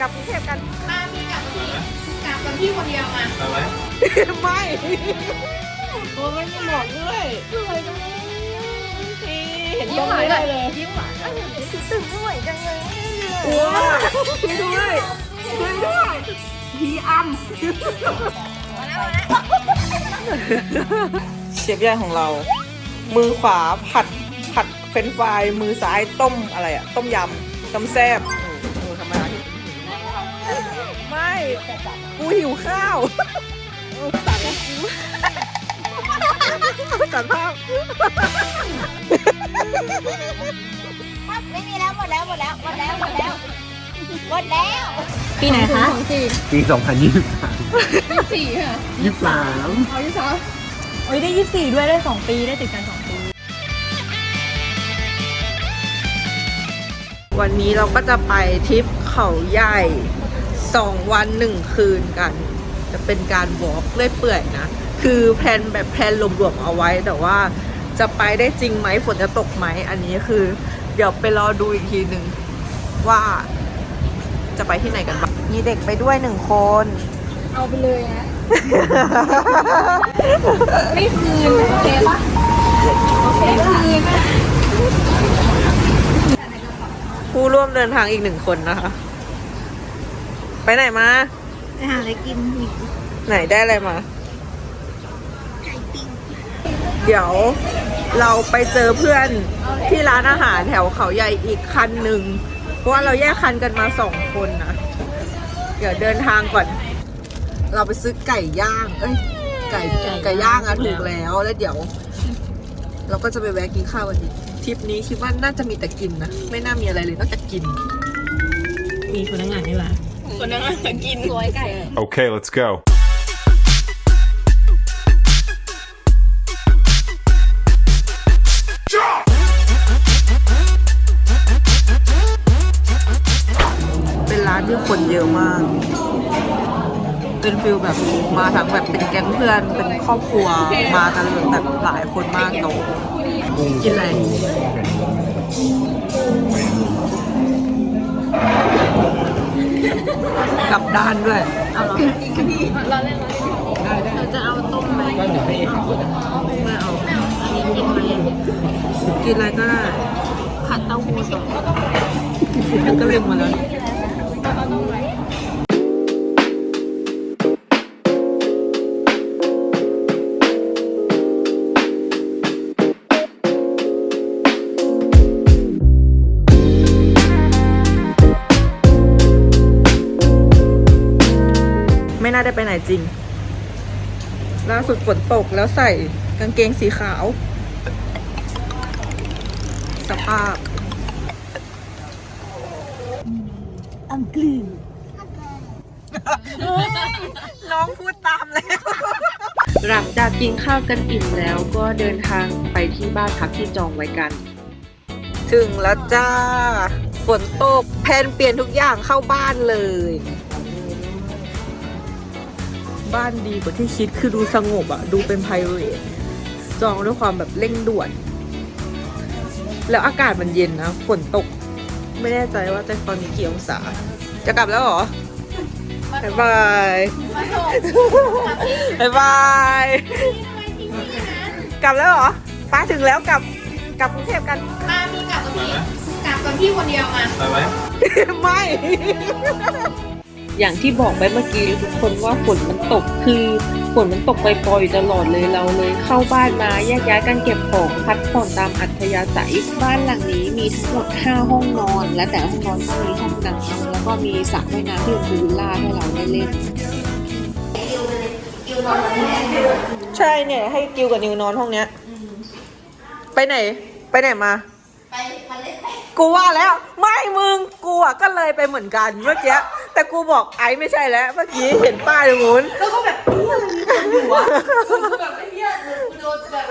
กลับกรุงเทพกันมามีกับพี่กับกับพี่คนเดียวมาไปไหมไม่โอ้ไม่มีหมอกด้วยสวยจังเลยนี่เห็นตรงนี้ได้เลยยิ้มหวานคิดถึงไม่ไหวจังเลยว้าวช่วยด้วยช่วยด้วยพี่อัมเชฟใหญ่ของเรา มือขวาผัดผัดเฟรนช์ฟรายมือซ้ายต้มอะไรอะต้มยำต้มแซ่บ กูหิวข้าวเออสั่งกูตัดภาพไม่มีแล้วหมดแล้วหมดแล้วหมดแล้วหมดแล้วหมดแล้วปีไหนคะปี 2023สี่ค่ะ23เอาที่สองโอ้ยได้ยี่สี่ด้วยได้สองปีได้ติดกันสองปี วันนี้เราก็จะไปทริปเขาใหญ่ สองวันหนึ่งคืนกัน จะเป็นการวอล์กเรื่อยเปื่อยนะ คือแพลนแบบแพลนรวมๆเอาไว้แต่ว่าจะไปได้จริงไหมฝนจะตกไหมอันนี้คือ เดี๋ยวไปรอดูอีกทีหนึ่งว่าจะไปที่ไหนกันบ้างมีเด็กไปด้วยหนึ่งคน เอาไปเลยนะ ไม่คืนโอเคปะโอเคคืนผู้ร่วมเดินทางอีกหนึ่งคนนะคะ ไปไหนมา ไปหาอะไรกินหนิไหนได้อะไรมาเดี๋ยวเราไปเจอเพื่อนที่ร้านอาหารแถวเขาใหญ่อีกคันหนึ่ง เพราะว่าเราแยกคันกันมาสองคนนะ เดี๋ยวเดินทางก่อน เราไปซื้อไก่ย่าง เอ้ย ไก่ไก่ย่างอะถูกแล้ว แล้วเดี๋ยว เราก็จะไปแวะกินข้าวกันอีกทริปนี้คิดว่าน่าจะมีแต่กินนะ ไม่น่ามีอะไรเลยนอกจากกิน มีพนักงานนี่หว่า คนนั้นจะกินสวยไก่ Okay, let's go. เป็นร้านที่คนเยอะมาก เป็นฟิลแบบมาทั้งแบบเป็นแก๊งเพื่อน เป็นครอบครัว มากันแบบหลายคนมากโตะกินอะไร ลับด้านด้วยเอาเหรอเราจะเอาต้มไหมไม่เอาอันนี้กินไหมกินอะไรก็ได้ผัดเต้าหู้สดมันก็เรียกมาแล้ว จริง ล่าสุดฝนตกแล้วใส่กางเกงสีขาว สภาพอังกฤษน้องพูดตามแล้ว หลังจากกินข้าวกันอิ่มแล้วก็เดินทางไปที่บ้านพักที่จองไว้กัน ถึงแล้วจ้า ฝนตกแพลนเปลี่ยนทุกอย่างเข้าบ้านเลย บ้านดีกว่าที่คิดคือดูสงบอะดูเป็น p r i v a t จองด้วยความแบบเร่งด่วนแล้วอากาศมันเย็นนะฝนตก ไม่แน่ใจว่าแต่ตอนนี้กี่องศา จะกลับแล้วเหรอ บ๊ายบายบ๊ายบายกลับแล้วเหรอป้าถึงแล้วกลับกลับกรุงเทพกันมามีกับพี่กับกับพี่คนเดียวมาไปไหมไม่ อย่างที่บอกไปเมื่อกี้ทุกคนว่าฝนมันตกคือฝนมันตกปล่อยๆตลอดเลยเราเลย เข้าบ้านมาแยกย้ายกันเก็บของพักผ่อนตามอัธยาศัยบ้านหลังนี้มีทั้งหมด5ห้องนอน และแต่ละห้องนอนก็มีห้องน้ำแล้วก็มีสระว่ายน้ำที่เป็นพูลวิลล่าให้เราได้เล่นใช่เนี่ยให้กิวกับนิวนอนห้องเนี้ยไปไหน ไปไหนมาไปมาเล่นกูว่าแล้ว ไม่มึงกูอะก็เลยไปเหมือนกันเมื่อกี้ แต่กูบอกไอ้ไม่ใช่แล้วเมื่อกี้เห็นป้ายตรงนู้น แล้วก็แบบเฮ้ยอะไรมีคนอยู่วะแบบไอ้เหี้ยโดนแบบ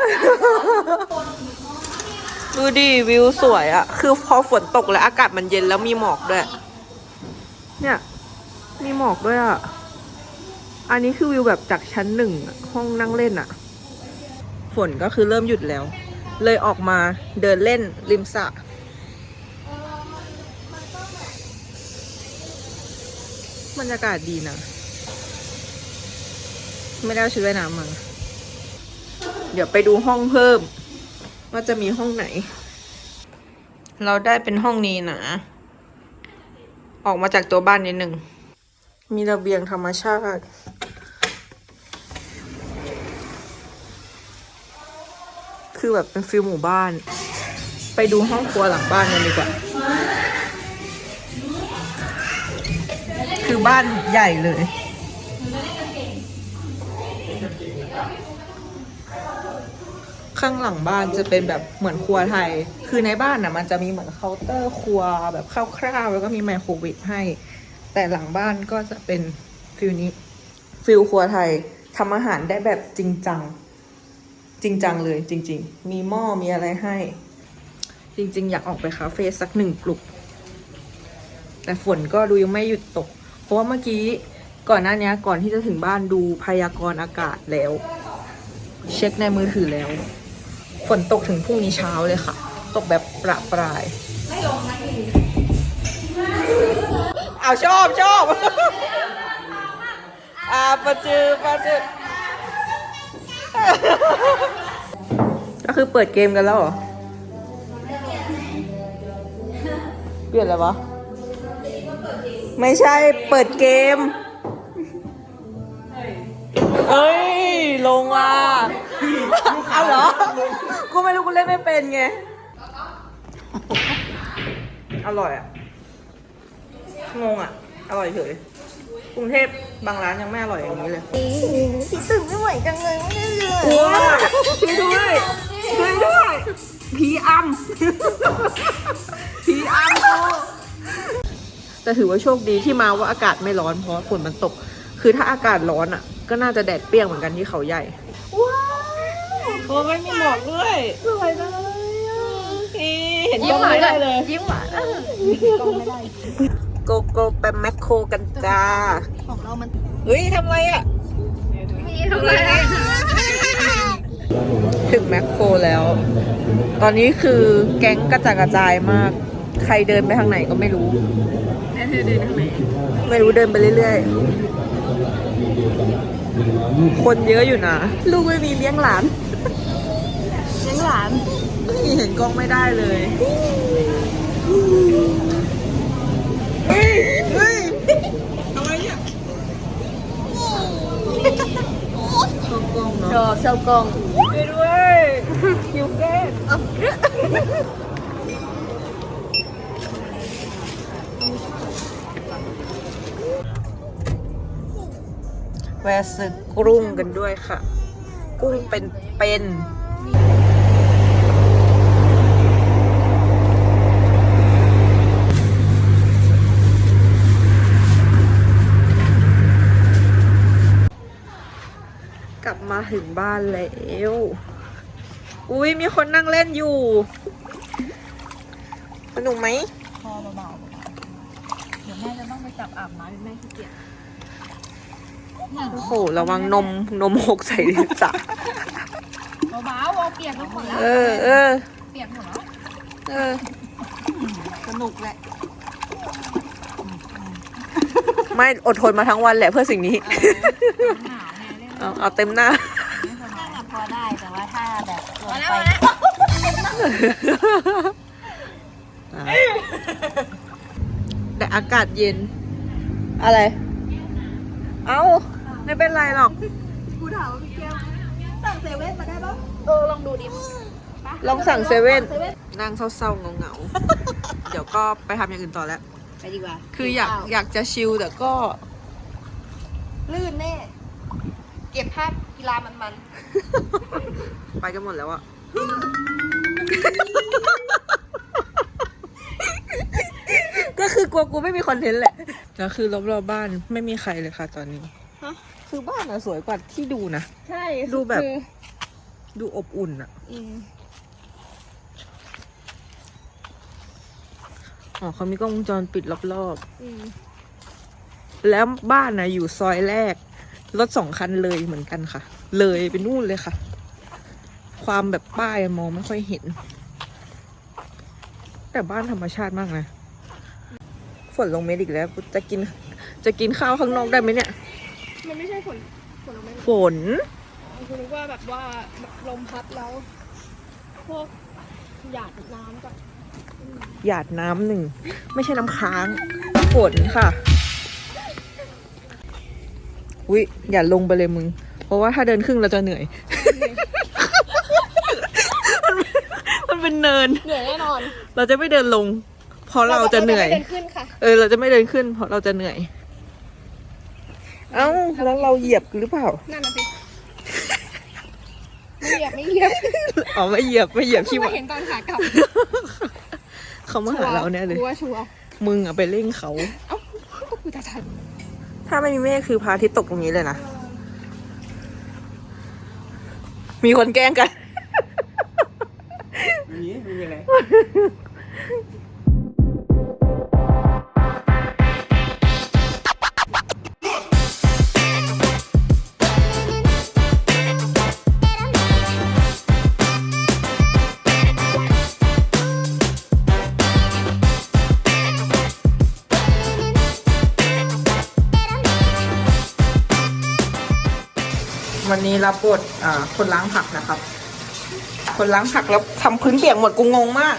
ดูดิวิวสวยอะคือพอฝนตกแล้วอากาศมันเย็นแล้วมีหมอกด้วย เนี่ย มีหมอกด้วยอะอันนี้คือวิวแบบจากชั้นหนึ่งอะห้องนั่งเล่นอะฝนก็คือเริ่มหยุดแล้ว เลยออกมาเดินเล่นริมสระ รรยากาศดีนะ ไม่ได้เอาชุดว่ายน้ำมา เดี๋ยวไปดูห้องเพิ่ม ว่าจะมีห้องไหน เราได้เป็นห้องนี้นะ ออกมาจากตัวบ้านนิดหนึ่ง มีระเบียงธรรมชาติคือแบบเป็นฟิลหมู่บ้าน ไปดูห้องครัวหลังบ้านกันดีกว่า คือบ้านใหญ่เลย ข้างหลังบ้านจะเป็นแบบเหมือนครัวไทย คือในบ้านน่ะ มันจะมีเหมือนเคาน์เตอร์ครัวแบบคร่าวๆแล้วก็มีไมโครเวฟให้ แต่หลังบ้านก็จะเป็นฟิลนี้ฟิลครัวไทยทำอาหารได้แบบจริงจัง จริงจังเลยจริง ๆ มีหม้อมีอะไรให้ จริง ๆ อยากออกไปคาเฟ่สักหนึ่งกลุ่มแต่ฝนก็ดูยังไม่หยุดตก เพราะว่าเมื่อกี้ก่อนหน้านี้ก่อนที่จะถึงบ้านดูพยากรณ์อากาศแล้ว เช็คในมือถือแล้ว ฝนตกถึงพรุ่งนี้เช้าเลยค่ะ ตกแบบประปรายไม่ลงนะเอาชอบชอบอ่าปะจือปะจือก็คือเปิดเกมกันแล้วเหรอ เปลี่ยนอะไรวะ ไม่ใช่เปิดเกม เอ้ย ลงอะ เอาเหรอ กูไม่รู้กูเล่นไม่เป็นไง อร่อยอะ งงอะ อร่อยเฉยกรุงเทพบางร้านยังไม่อร่อยอย่างนี้เลยพี่ตึงไม่ไหวจังเลยไม่ได้เลยว้าช่วยด้วยช่วยด้วย ผีอำผีอำกู แต่ถือว่าโชคดีที่มาว่าอากาศไม่ร้อนเพราะฝนมันตก คือถ้าอากาศร้อนอะ ก็น่าจะแดดเปรี้ยงเหมือนกันที่เขาใหญ่ว้าวโอ้ไม่มีหมอกด้วยสวยจังเลยอะเห็นกล้องไม่ได้เลยยิ้มหวานโกโก้ไปแมคโครกันจ้าของเรามันเฮ้ยทำไรอะมีทำไมถึงแมคโครแล้ว ตอนนี้คือแก๊งกระจายกระจายมาก ใครเดินไปทางไหนก็ไม่รู้ แล้วเธอเดินทางไหนไม่รู้เดินไปเรื่อยๆ คนเยอะอยู่นะ ลูกไม่มีเลี้ยงหลาน เลี้ยงหลานนี่เห็นกล้องไม่ได้เลยเฮ้ยเฮ้ยอะไรเนี่ยชอบกล้องเนาะชอบชอบกองไปด้วยคิวแก้ แวะซื้อกรุ้งกันด้วยค่ะ กุ้งเป็นเป็นกลับมาถึงบ้านแล้ว อุ้ยมีคนนั่งเล่นอยู่ สนุกไหมพอเบาๆเดี๋ยวแม่จะต้องไปจับอาบน้ำแม่ขี้เกียจ โอ้โหระวังนมนมหกใส่ลิ้นจ้ะเบาๆเอาเปียกก็หมดแล้วเออเออเปียกหมดแล้วเออสนุกแหละ ไม่อดทนมาทั้งวันแหละเพื่อสิ่งนี้หนาวไงเล่นเอาเอาเต็มหน้าไม่สบายพอได้แต่ว่าถ้าแบบลงแล้วไปแล้วแต่อากาศเย็น อะไร เอา ไม่เป็นไรหรอก กูถามว่าพี่แก้วสั่งเซเว่นมาได้ปะเออลองดูดิลองสั่งเซเว่นนั่งเศร้าๆเหงาๆ เดี๋ยวก็ไปทำอย่างอื่นต่อแล้ว ไปดีกว่า คืออยากอยากจะชิลแต่ก็ ลื่นแน่ เก็บภาพกีฬามันไปกันหมดแล้วอะก็คือกลัวกูไม่มีคอนเทนต์แหละแล้วคือรอบๆบ้านไม่มีใครเลยค่ะตอนนี้ คือบ้านอะสวยกว่าที่ดูนะ ใช่ดูแบบดูอบอุ่นอะอ๋อเขามีกล้องวงจรปิดรอบๆแล้วบ้านนะอยู่ซอยแรก รถสองคันเลยเหมือนกันค่ะ เลยไปนู่นเลยค่ะ ความแบบป้ายมองไม่ค่อยเห็น แต่บ้านธรรมชาติมากนะ ฝนลงเม็ดอีกแล้วกูจะกิน จะกินข้าวข้างนอกได้ไหมเนี่ย มันไม่ใช่ฝนฝนลงไม่ฝน คุณนึกว่าแบบว่าลมพัดแล้ว พวกหยาดน้ำกับหยาดน้ำหนึ่ง ไม่ใช่น้ำค้าง ฝนค่ะ อุ๊ยอย่าลงไปเลยมึง เพราะว่าถ้าเดินครึ่งเราจะเหนื่อย มันเป็นเนิน เหนื่อยแน่นอน เราจะไม่เดินลง เพราะเราจะเหนื่อยเดินขึ้นค่ะ เออ เราจะไม่เดินขึ้น เพราะเราจะเหนื่อย เอ้าแล้วเราเหยียบหรือเปล่า นั่นน่ะสิไม่เหยียบไม่เหยียบอ๋อไม่เหยียบไม่เหยียบคิขี้ดหว่าว่าเห็นตอนขากลับเขามาหาเราแน่เลย ชัวร์ชัวร์มึงอะไปเร่งเขา เอ้าก็คือตาชันถ้าไม่มีเมฆคือพระอาทิตย์ตกตรงนี้เลยนะ มีคนแกล้งกัน ไม่มีไม่มีอะไร นนี้รับบทอ่าคนล้างผักนะครับ คนล้างผักแล้วทำพื้นเปียกหมดกูงงมาก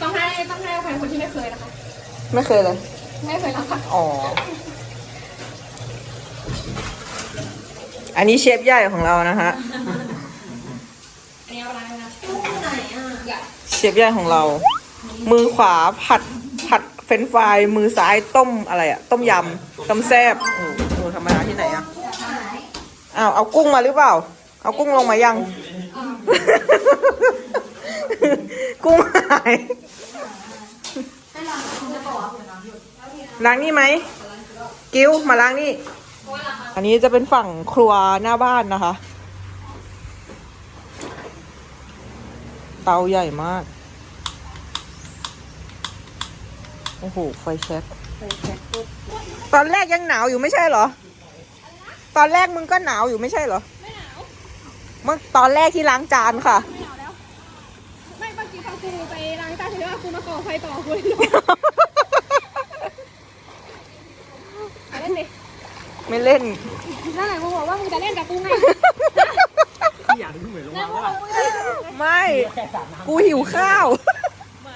ต้องให้ต้องให้อภัยคนที่ไม่เคยนะคะ ไม่เคยเลย ไม่เคยรับผักอ๋อ อันนี้เชฟใหญ่ของเรานะฮะ อันนี้เอาอะไรนะเชฟใหญ่ของเรา มือขวาผัดผัดเฟรนช์ฟรายมือซ้ายต้มอะไรอะต้มยำต้มแซ่บโอ้โหโอ้โหธรรมดาที่ไหนอะ อ้าวเอากุ้งมาหรือเปล่า เอากุ้งลงมายัง กุ้งหายล้างนี่ไหม กิ้วมาล้างนี่ อันนี้จะเป็นฝั่งครัวหน้าบ้านนะคะ เตาใหญ่มาก โอ้โห ไฟแช็กตอนแรกยังหนาวอยู่ไม่ใช่เหรอ ตอนแรกมึงก็หนาวอยู่ไม่ใช่เหรอ ไม่หนาว เมื่อตอนแรกที่ล้างจานค่ะ ไม่หนาวแล้ว ไม่เมื่อกี้พอกูไปล้างจานเสร็จแล้วกูมาก่อไฟต่อกูเลยลงไปเล่นดิไม่เล่นนั่นแหละมึงบอกว่ามึงจะเล่นกับกูไงที่อยากขึ้นเหมือนลงมาว่าไม่ กูหิวข้าวไหม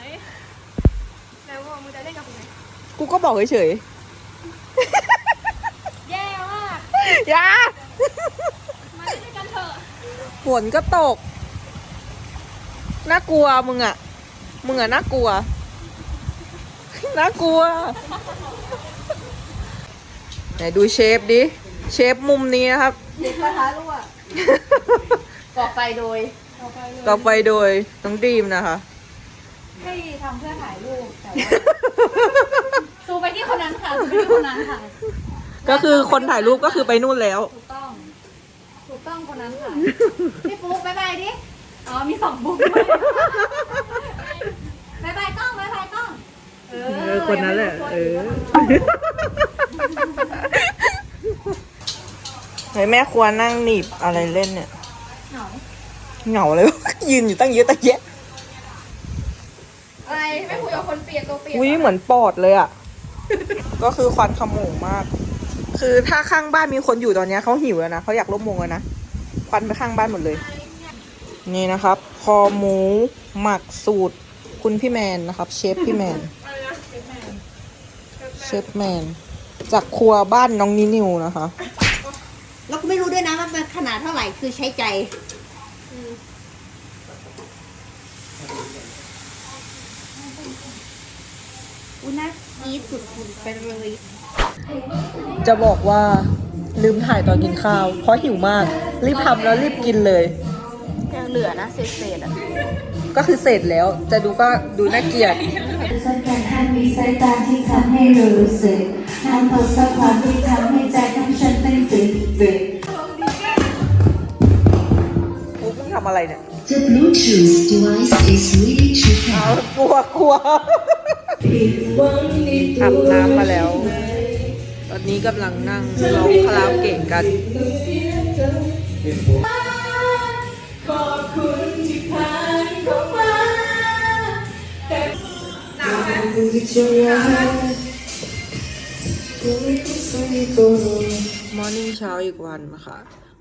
แล้วมึงบอกมึงจะเล่นกับกูไงกูก็บอกเฉยแย่มากๆอ ย่ามาเล่นด้วยกันเถอะฝนก็ตก น่ากลัวมึงอะมึงอะน่ากลัว น่ากลัว ไหนดูเชฟดิ เชฟมุมนี้นะครับกระทะรั่วก่อไฟโดยต่อไปโดยน้องดีมนะคะ ให้ทำเพื่อถ่ายรูปแต่ว่าซูไปที่คนนั้นค่ะซูไปที่คนนั้นค่ะ ก็คือคนถ่ายรูปก็คือไปนู่นแล้ว ถูกต้อง ถูกต้องคนนั้นค่ะ พี่ฟุ๊กบ๊ายบายดิ อ๋อ มีสองบุ๊กด้วยบ๊ายบายกล้องบ๊ายบายกล้องเออคนนั้นแหละ เออไหนแม่ครัวนั่งหนีบอะไรเล่นเนี่ย เหงาเหงาเลย ยืนอยู่ตั้งเยอะตั้งแยะอะไรไม่คุยกับคนเปียกตัวเปียกอุ้ยเหมือนปอดเลยอะ ก็คือควันขโมงมาก คือถ้าข้างบ้านมีคนอยู่ตอนเนี้ยเขาหิวแล้วนะเขาอยากร่วมวงแล้วนะควันไปข้างบ้านหมดเลย นี่นะครับ คอหมูหมักสูตรคุณพี่แมนนะครับ เชฟพี่แมนอะไรนะเชฟแมนเชฟแมน จากครัวบ้านน้องนินิวนะคะแล้วก็ไม่รู้ด้วยนะว่ามันขนาดเท่าไหร่คือใช้ใจอุยนะอีสุดๆไปเลย จะบอกว่าลืมถ่ายตอนกินข้าว เพราะหิวมาก รีบทำแล้วรีบกินเลย ยังเหลือนะเศษๆอะ ก็คือเสร็จแล้ว จะดูก็ดูน่าเกลียดสักการท่านมีสายตาที่ทำให้รู้สึกน้ำพอสักความที่ทำให้ใจของฉันเต้นตึกตึกกูเพิ่งทำอะไรเนี่ย The Bluetooth device is ready to เอากลัวกลัวอาบน้ำมาแล้วต อนนี้กำลังนั่งร้องคาราโอเกะกัน pass มอร์นิ่งเช้าอีกวันค่ะ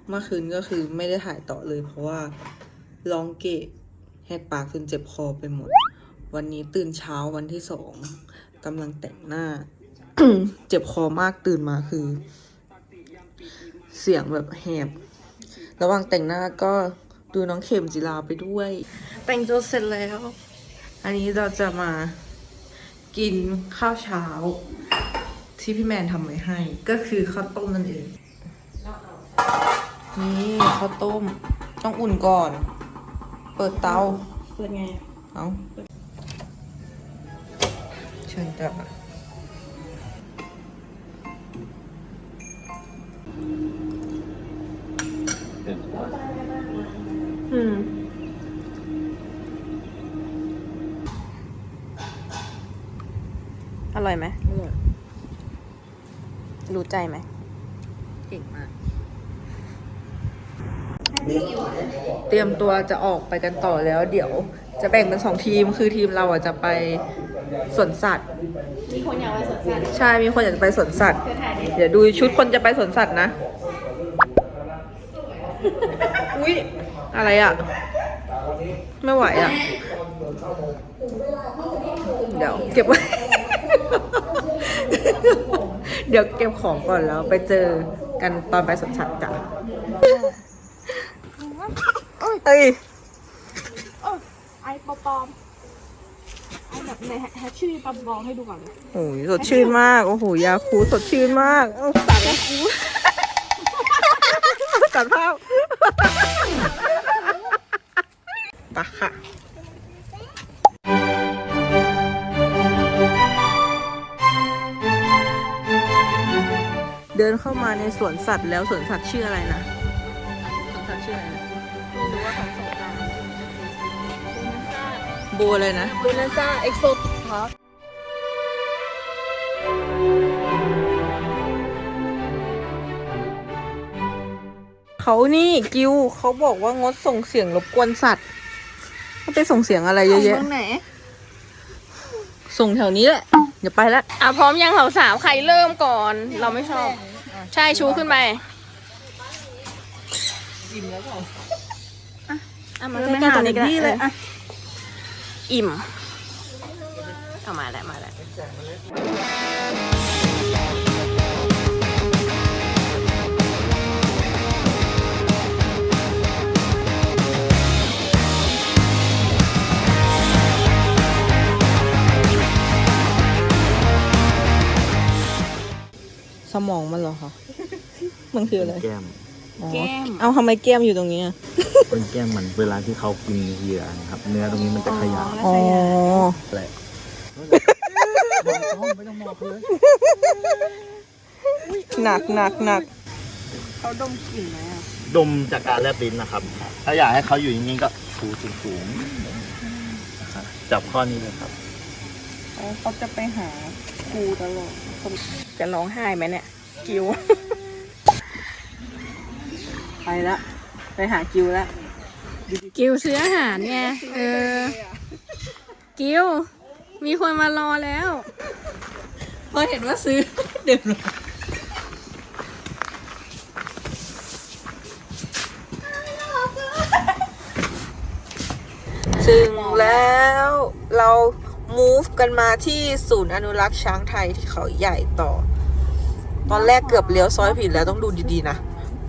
เมื่อคืนก็คือไม่ได้ถ่ายต่อเลยเพราะว่าร้องเกะแหกปากจนเจ็บคอไปหมด วันนี้ตื่นเช้าวันที่สองกำลังแต่งหน้า เจ็บคอมากตื่นมาคือ เสียงแบบแหบ ระหว่างแต่งหน้าก็ดูน้องเข็มจิลาไปด้วย แต่งจนเสร็จแล้ว อันนี้เราจะมากินข้าวเช้า ที่พี่แมนทำไว้ให้ ก็คือข้าวต้มนั่นเอง นี่ข้าวต้ม ต้องอุ่นก่อน เปิดเตา เปิดไง เอาเชิญจ้ะ อืม อร่อยไหมอร่อยรู้ใจไหมเก่งมาก เตรียมตัวจะออกไปกันต่อแล้ว เดี๋ยวจะแบ่งเป็นสองทีม คือทีมเราอะจะไป สวนสัตว์ มีคนอยากไปสวนสัตว์ใช่มีคนอยากจะไปสวนสัตว์ เธอถ่ายดิเดี๋ยวดูชุดคนจะไปสวนสัตว์นะ อุ๊ย อะไรอะ ไม่ไหวอะ เดี๋ยวเก็บไว้ เดี๋ยวเก็บของก่อนแล้วไปเจอกันตอนไปสวนสัตว์จ้ะเอ้ย ไอ้ปอมๆไอ้ แบบในแฮชชื่อปอมๆให้ดูก่อนโอ้ยสดชื่นมาก โอ้โห ยาคูสดชื่นมากเอาตัดแล้วกูตัดภาพปักค่ะเดินเข้ามาในสวนสัตว์แล้วสวนสัตว์ชื่ออะไรนะ สวนสัตว์ชื่ออะไรนะ บเลยนะบูนันซ่าเอ็กโซติกพาร์คเขานี่กิวเขาบอกว่างดส่งเสียงรบกวนสัตว์เขาไปส่งเสียงอะไรเยอะแยะไหน ส่งแถวนี้แหละเดี๋ยวไปละอะพร้อมยังสาวๆใครเริ่มก่อน เราไม่ชอบ ใช่ชูขึ้นไปอิ่มแล้วเปล่าอะมาใกล้ๆตัวนี้ก็ได้เลย อิ่ม เอามาแล้วมาแล้วสมองมันเหรอคะ มันคืออะไร แก้ม อ๋อ แก้ม เอาทำไมแก้มอยู่ตรงนี้อะ เป็นแก้มมันเวลาที่เขากินเหยื่อนะครับ เนื้อตรงนี้มันจะขยายอ๋อ แหละไม่ต้องมองเลยหนักหนักหนักเขาดมกลิ่นไหมอะดมจากการแลบลิ้นนะครับ ถ้าอยากให้เขาอยู่อย่างนี้ก็ชูสูงๆนะครับจับข้อนี้เลยครับเขาจะไปหาครูตลอดจะร้องไห้ไหมเนี่ย กิว ไปละ ไปหากิวละกิวซื้ออาหารไงเออ กิว มีคนมารอแล้ว พอเห็นว่าซื้อเดี๋ยวนะถึงแล้วเรา move กันมาที่ศูนย์อนุรักษ์ช้างไทยที่เขาใหญ่ต่อ ตอนแรกเกือบเลี้ยวซอยผิดแล้วต้องดูดีๆนะ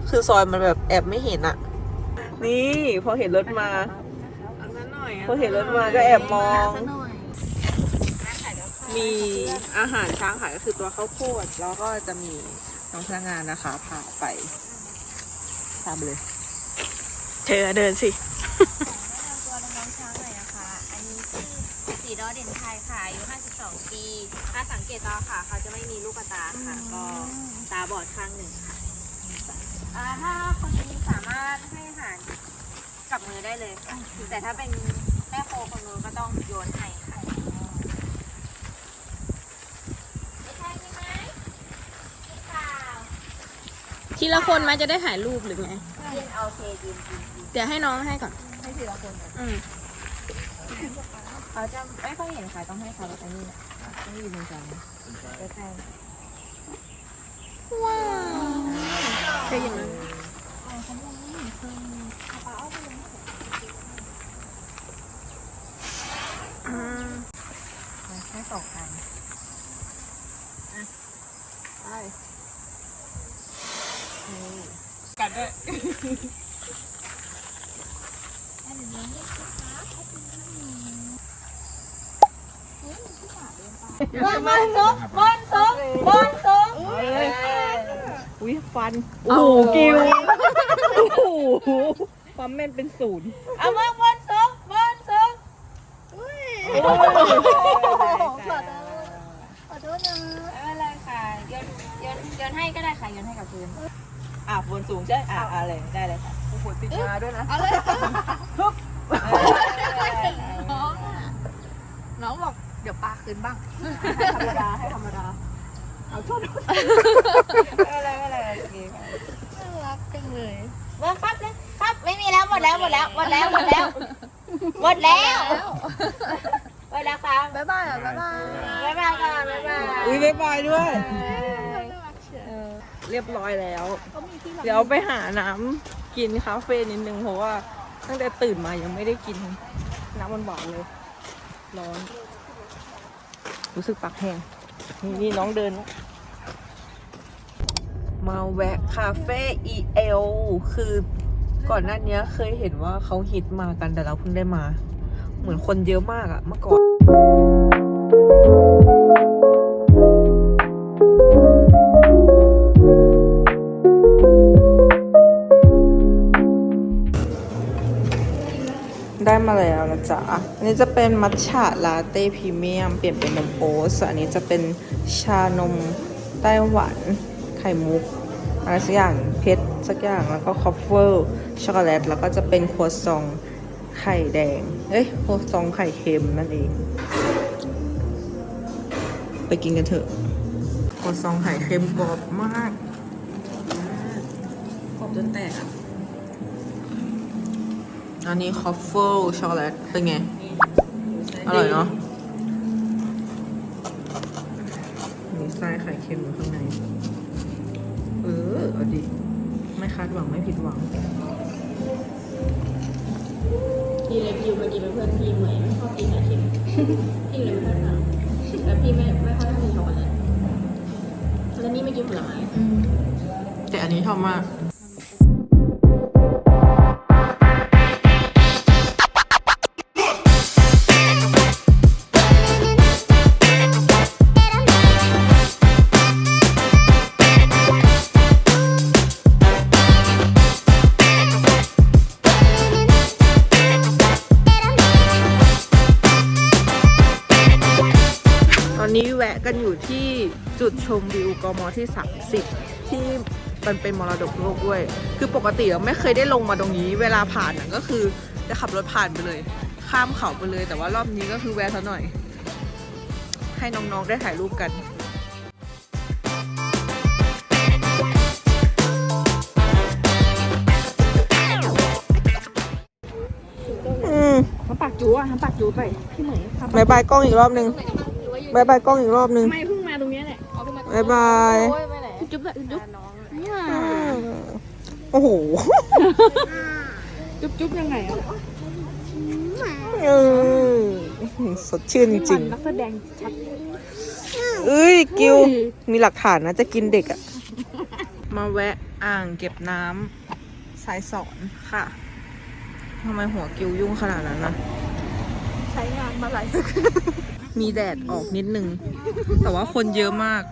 คือซอยมันแบบแอบไม่เห็นอะ นี่พอเห็นรถมา พอเห็นรถมาก็แอบมอง มีอาหารช้างขายก็คือตัวข้าวโพดแล้วก็จะมีน้องพนักงานนะคะพาไปตามไปเลย เธอเดินสิ ตัวน้องช้างหน่อยนะคะ อันนี้ชื่อสีดอเด่นไทยค่ะอายุ52 ปี ถ้าสังเกตตาค่ะ เขาจะไม่มีลูกตาค่ะ ก็ตาบอดข้างหนึ่งค่ะอ่าถ้าคนนี้ สามารถให้อาหารกับมือได้เลยแต่ถ้าเป็นแม่โคคนนู้นก็ต้องโยนให้ทีละคนไหมจะได้ถ่ายรูปหรือไงเดี๋ยวให้น้องให้ก่อน ให้ทีละคนอืมเขาจะไม่ค่อยเห็นใครต้องให้เขาแบบนี้แหละต้องยืนตรงกลางใกล้ว้าวเคยเห็นไหม อืมแค่สองอันไปนี่กัดด้วยมันมันซุกมันสุกมันสุกอุ้ยฟัน โอ้โหกิวโอ้โหความแม่นเป็นศูนย์เอามาก ขอโทษขอโทษนะไม่เป็นไรค่ะโยนโยนโยนให้ก็ได้ค่ะโยนให้กับพื้นอะบนสูงใช่อะอะไรได้เลยค่ะโอ้โหติดมาด้วยนะเอาเลยน้องน้องบอกเดี๋ยวปลาคืนบ้างธรรมดาให้ธรรมดาเอาโทษไม่เป็นไรไม่เป็นไรโอเคค่ะน่ารักจังเลยเบอร์ครับเลยครับไม่มีแล้วหมดแล้วหมดแล้วหมดแล้วหมดแล้วหมดแล้ว แล้วครับบ๊ายบายอะบ๊ายบายบ๊ายบายก่อนบ๊ายบายอุ้ยบ๊ายบายด้วยน่ารักเชียวเรียบร้อยแล้วเขามีที่รับเดี๋ยวไปหาน้ำกินคาเฟ่นิดนึงเพราะว่าตั้งแต่ตื่นมายังไม่ได้กินน้ำมันหวานๆเลย ร้อน รู้สึกปากแห้งนี่นี่น้องเดินแล้วมาแวะคาเฟ่ EL คือก่อนหน้านี้เคยเห็นว่าเขาฮิตมากันแต่เราเพิ่งได้มา เหมือนคนเยอะมากอะเมื่อก่อนได้มาแล้วนะจ๊ะ อันนี้จะเป็นมัทฉะลาเต้พรีเมียม เปลี่ยนเป็นนมโอ๊ตอันนี้จะเป็นชานมไต้หวัน ไข่มุก อะไรสักอย่างเพชรสักอย่าง แล้วก็คอฟเฟอร์ช็อกโกแลต แล้วก็จะเป็นครัวซอง ไข่แดง เอ้ยโคซองไข่เค็มนั่นเอง ไปกินกันเถอะโคซองไข่เค็มกรอบมากกรอบจนแตกอะอันนี้คอฟเฟิลช็อกโกแลตเป็นไง อร่อยเนาะมีไส้ไข่เค็มอยู่ข้างใน เออเอาดิ ไม่คาดหวังไม่ผิดหวัง พี่เลยพี่อยู่มากินเป็นเพื่อนพี่เหมยไม่ชอบกินไอเค็มพี่เลยไม่ค่อยทำแต่พี่ไม่ไม่ค่อยกินช็อกโกแลตแล้วนี่ไม่กินผลไม้แต่อันนี้ชอบมาก ดชมวิวกมที่ 30 ที่มันเป็นมรดกโลกด้วย คือปกติเราไม่เคยได้ลงมาตรงนี้ เวลาผ่านน่ะก็คือจะขับรถผ่านไปเลย ข้ามเขาไปเลย แต่ว่ารอบนี้ก็คือแวะซะหน่อย ให้น้องๆได้ถ่ายรูปกันอืมทำปากจูอะทำปากจูไป พี่เหมยทำบายบายกล้องอีกรอบนึงบายบายกล้องอีกรอบนึง เอาเพิ่งมาบายบายจุ๊บเลยจุ๊บอืมโอ้โห จุ๊บจุ๊บยังไงอะเออสดชื่นจริงนักแสดงชัดเอ้ย กิว มีหลักฐานนะจะกินเด็กอะมาแวะอ่างเก็บน้ำสายสอนค่ะทำไมหัวกิวยุ่งขนาดนั้นนะใช้งานมาหลายสักมีแดดออกนิดนึง แต่ว่าคนเยอะมาก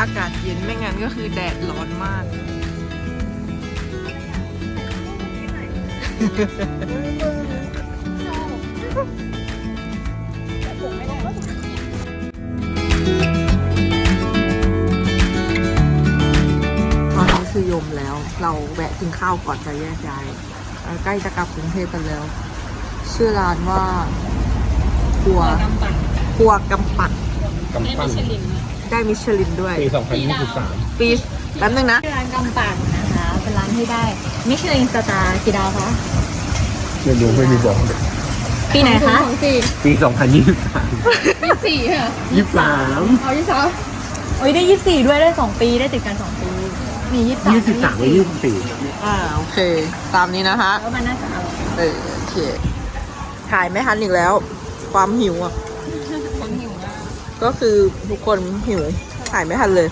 อากาศเย็นไม่งั้นก็คือแดดร้อนมาก ตอนนี้คือยมแล้ว เราแวะกินข้าวก่อนจะแยกย้ายเอ่อใกล้จะกลับกรุงเทพกันแล้ว ชื่อร้านว่าครัวครัวกำปัดกำปั้น ได้มิชลินด้วย ปี 2023 ปีแป๊บนึงนะ ร้านกำปั่นนะคะ เป็นร้านที่ได้มิชลินสตาร์กี่ดาวคะไม่รู้ไม่มีบอกเลยปีไหนคะสองสี่ปีสองพันยี่สิบสามยี่สี่เหรอยี่สิบสามเอายี่สามโอ้ยได้ยี่สี่ด้วยได้สองปีได้ติดกันสองปี มียี่สามยี่สิบสามกับยี่สิบสี่อ่าโอเค ตามนี้นะคะ แล้วมันน่าจะอร่อย เออโอเค ถ่ายไม่ทันอีกแล้ว ความหิวอะคนหิวมาก ก็คือทุกคนหิวถ่ายไม่ทันเลย